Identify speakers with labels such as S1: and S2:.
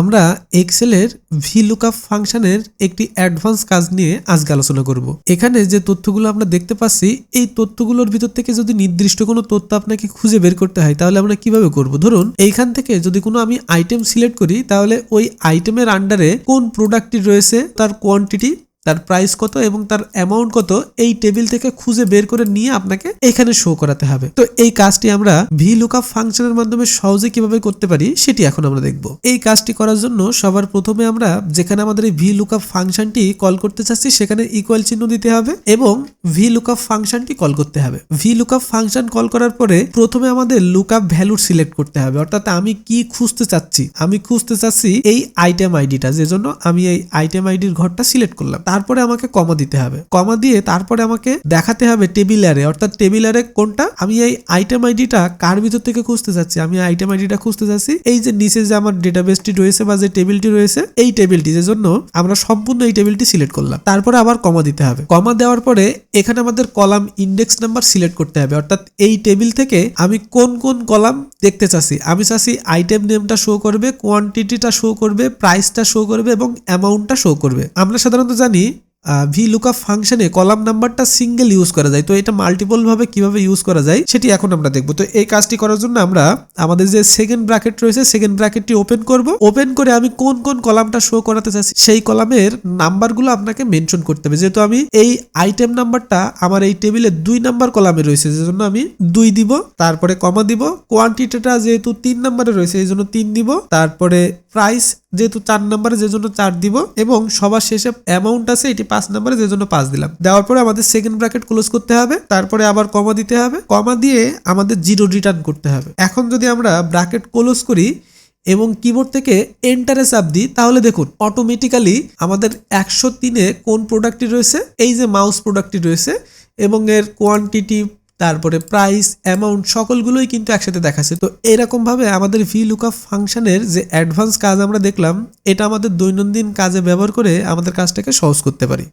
S1: আমরা এক্সেলের V lookup ফাংশনের একটি অ্যাডভান্স কাজ নিয়ে আজকে আলোচনা করব। এখানে যে তথ্যগুলো আমরা দেখতে পাচ্ছি, এই তথ্যগুলোর ভিতর থেকে যদি নির্দিষ্ট কোনো তথ্য আপনাকে খুঁজে বের করতে হয়, তাহলে আমরা কীভাবে করব? ধরুন, এইখান থেকে যদি কোনো আমি আইটেম সিলেক্ট করি, তাহলে ওই আইটেমের আন্ডারে কোন প্রোডাক্টটি রয়েছে, তার কোয়ান্টিটি তার প্রাইস কত এবং তার অ্যামাউন্ট কত এই টেবিল থেকে খুঁজে বের করে নিয়ে আপনাকে এখানে শো করাতে হবে। তো এই কাজটি আমরা ভি লুক লুকআপ ফাংশনের মাধ্যমে সহজে কীভাবে করতে পারি সেটি এখন আমরা দেখব। এই কাজটি করার জন্য সবার প্রথমে আমরা যেখানে আমাদের এই ভি লুকআপ ফাংশনটি কল করতে চাচ্ছি সেখানে ইকুয়াল চিহ্ন দিতে হবে এবং ভি লুকআপ ফাংশনটি কল করতে হবে। ভি লুকআপ ফাংশন কল করার পরে প্রথমে আমাদের লুকআপ ভ্যালু সিলেক্ট করতে হবে। অর্থাৎ আমি কি খুঁজতে চাচ্ছি? আমি খুঁজতে চাচ্ছি এই আইটেম আইডিটা যে জন্য আমি এই আইটেম আইডির ঘরটা সিলেক্ট করলাম। তারপরে আমাকে কমা দিতে হবে। কমা দিয়ে তারপরে আমাকে দেখাতে হবে টেবিলারে অর্থাৎ টেবিলারে কোনটা? আমি এই আইটেম আইডিটা কার ভিতর থেকে খুঁজতে চাচ্ছি আমি আইটেম আইডিটা খুঁজতে চাচ্ছি এই যে নিচে যে আমার ডেটাবেসটি রয়েছে বা যে টেবিলটি রয়েছে, এই টেবিলটি যে জন্য আমরা সম্পূর্ণ এই টেবিলটি সিলেক্ট করলাম। তারপরে আবার কমা দিতে হবে। কমা দেওয়ার পরে এখানে আমাদের কলাম ইন্ডেক্স নাম্বার সিলেক্ট করতে হবে। অর্থাৎ এই টেবিল থেকে আমি কোন কোন কলাম দেখতে চাচ্ছি? আমি চাচ্ছি আইটেম নেমটা শো করবে কোয়ান্টিটিটা শো করবে প্রাইসটা শো করবে এবং অ্যামাউন্টটা শো করবে। আমরা সাধারণত জানি ভি লুকআপ ফাংশনে কলাম নাম্বারটা সিঙ্গেল ইউজ করা যায়। তো এটা মাল্টিপল ভাবে কীভাবে ইউজ করা যায়, সেটি এখন আমরা দেখব। তো এই কাজটি করার জন্য আমরা আমাদের যে সেকেন্ড ব্র্যাকেট রয়েছে সেকেন্ড ব্র্যাকেটটি ওপেন করব। ওপেন করে আমি কোন কোন কলামটা শো করাতে চাচ্ছি, সেই কলামের নাম্বারগুলো আপনাকে মেনশন করতে হবে। যেহেতু আমি এই আইটেম নাম্বারটা আমার এই টেবিলে দুই নাম্বার কলামে রয়েছে যে জন্য আমি দুই দিব, তারপরে কমা দিব। কোয়ান্টিটিটা যেহেতু তিন নাম্বারে রয়েছে, এই জন্য তিন দিব, তারপরে প্রাইস যেহেতু চার নাম্বারে যে জন্য চার দিব এবং সবার শেষে অ্যামাউন্ট আছে, এটি পাঁচ নাম্বারে যে জন্য পাঁচ দিলাম। দেওয়ার পরে আমাদের সেকেন্ড ব্র্যাকেট ক্লোজ করতে হবে, তারপরে আবার কমা দিতে হবে। কমা দিয়ে আমাদের জিরো রিটার্ন করতে হবে। এখন যদি আমরা ব্র্যাকেট ক্লোজ করি এবং কিবোর্ড থেকে এন্টারে চাপ দিই, তাহলে দেখুন অটোমেটিক্যালি আমাদের একশো তিনে কোন প্রোডাক্টটি রয়েছে? এই যে মাউস প্রোডাক্টটি রয়েছে এবং এর কোয়ান্টিটি তারপরে প্রাইস অ্যামাউন্ট সকলগুলোই কিন্তু একসাথে দেখাচ্ছে। তো এরকমভাবে আমাদের ভি লুকআপ ফাংশানের যে অ্যাডভান্স কাজ আমরা দেখলাম, এটা আমাদের দৈনন্দিন কাজে ব্যবহার করে আমাদের কাজটাকে সহজ করতে পারি।